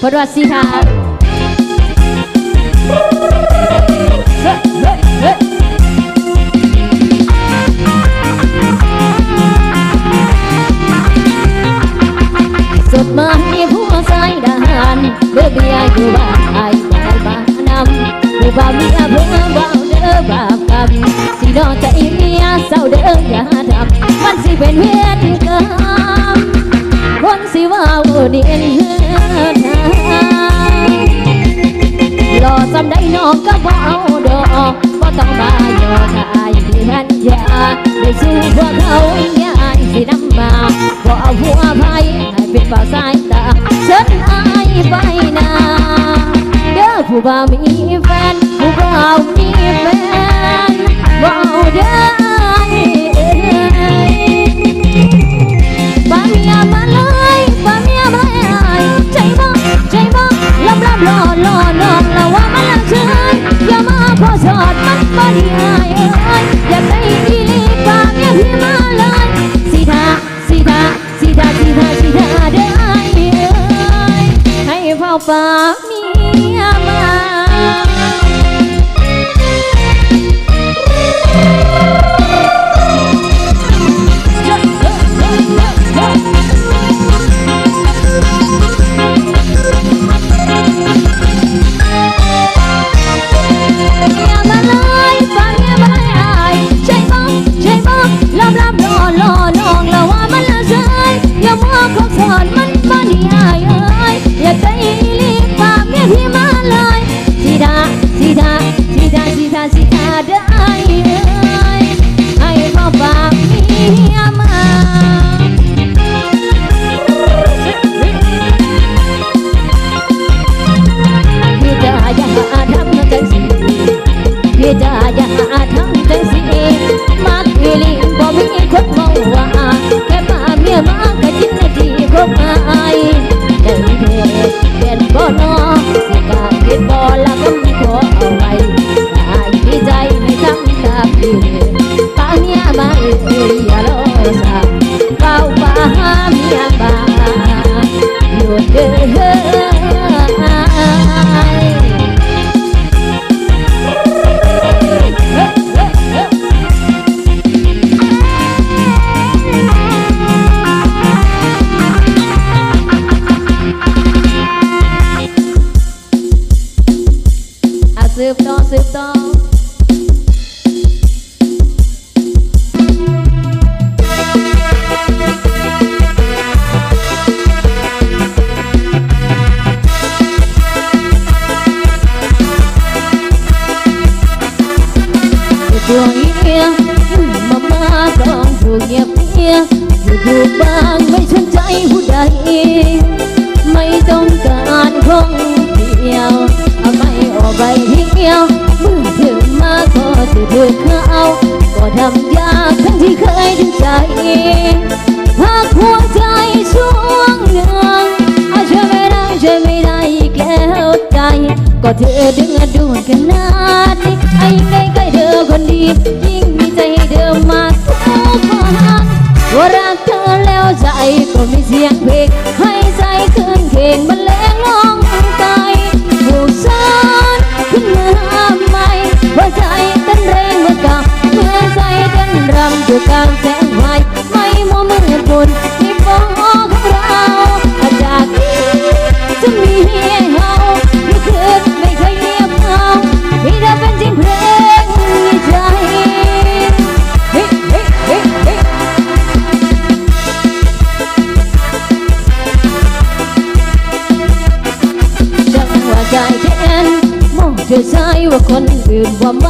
พราะว่าสิทาเฮ้เฮ้เฮ้สุดมาให้ผู้ชายดานเลือเบียร์อยู่บ้านไอ้บ่ได้บ้านนำผู้บ่าวเมียเพิ่งเบาเด้อบาปกรรมสินอกใจเมียเศร้าเด้ออย่าทำมันสิเป็นเวรกรรมคนสิว่าอุดินเฮือทา จำได้นอกก็บ่เอาดอกบ่ต้องมาโยกอายที่หันยาได้สู้พวกเขายายสินำมาบ่เอาหัวไผให้เป็นเป่าสายตาเชิญอายไปนาเด้อผู้บ่าวมีแฟนผู้บ่าวมีแฟน สีดาสีดาดาเด้ออายเอ้ยให้พ่อฝากเมียมาพี่จะอย่าทำจังสิพี่จะอย่าทำจังสิมักอีหลีบ่มีคนเมาว่า อะสืบต่อสืบต่อดวงเอียมามากอง ไม่ออกไปเที่ยวเมื่อถึงมาก็จะถูกเขา ก็ทำยากทั้งที่เคยดึงใจหากหัวใจช่วงหนึ่งอาจจะไม่ได้จะไม่ได้อีกแล้วใจ ก็เธอดึงดูดขนาดนี้ไอ้ยิ่งได้ใกล้เธอคนดี ยิ่งมีใจให้เธอมาทุกวันว่ารักเธอแล้วใจก็มีเสียงเพลงให้ใจขึ้นเพลงบรรเลงร้อง ว่าคนอื่นว่าไม่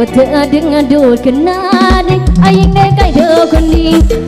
ก็เธอดึงดูดขนาดนี้ไอ้ยังได้ใกล้เธอคนนี้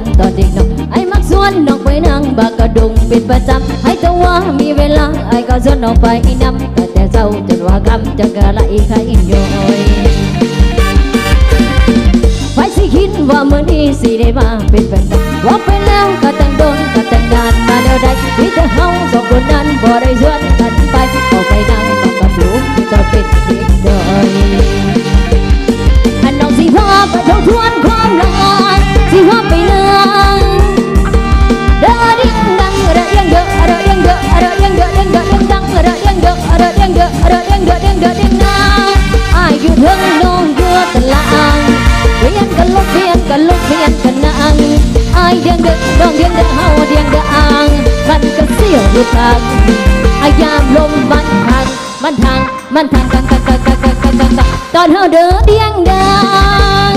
ันตอนเด็กน้องไอ้มักชวนน้องไปนั่งบากกระดุงเป็นประจำให้ตัวมีเวลาไอ้ก็ชวนน้องไปนำงแต่เช้าจนว่ากำจะกะละอีใครย้อยไปสิคิดว่ามื่อนี้สิได้มาเป็นแฟนว่าไปแล้วก็แต่งโดนก็แต่งงานมาแล้วได้ที่จะเฮาส เดียงเด็กน้องเดียงเด็กเฮาเดียงเด็กอ่างมันก็เสียวดูทางอายามลมมันทางมันทางมันทางกันกันกันกันกันกันกันตอนเฮาเดินเดียงเด็ก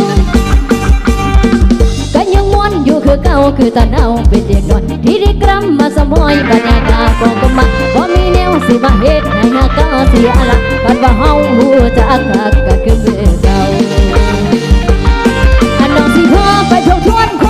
กันยังมวนอยู่คือเก่าคือตอนเฮาเป็นเด็กน้อยที่ได้กรำมาสมอยบรรยากาศของก็มาบ่มีแนวสิมาเฮ็ดให้หน้าก็เสียละบัดว่าเฮาฮู้จักก็คือเก่าอันน้องสิพาไปเที่ยวชวน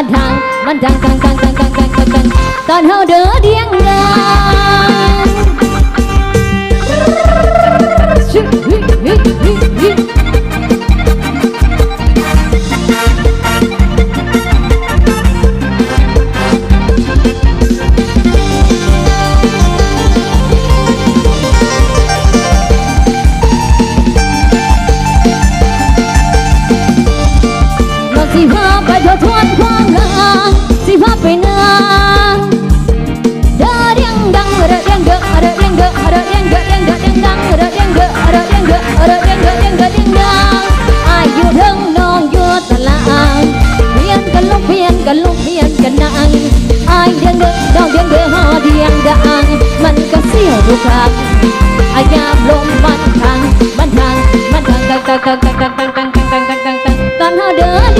มันทางมันดังทางทางทางทางทางดังตอนเฮาเด้อเดียงงาน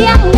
Yeah.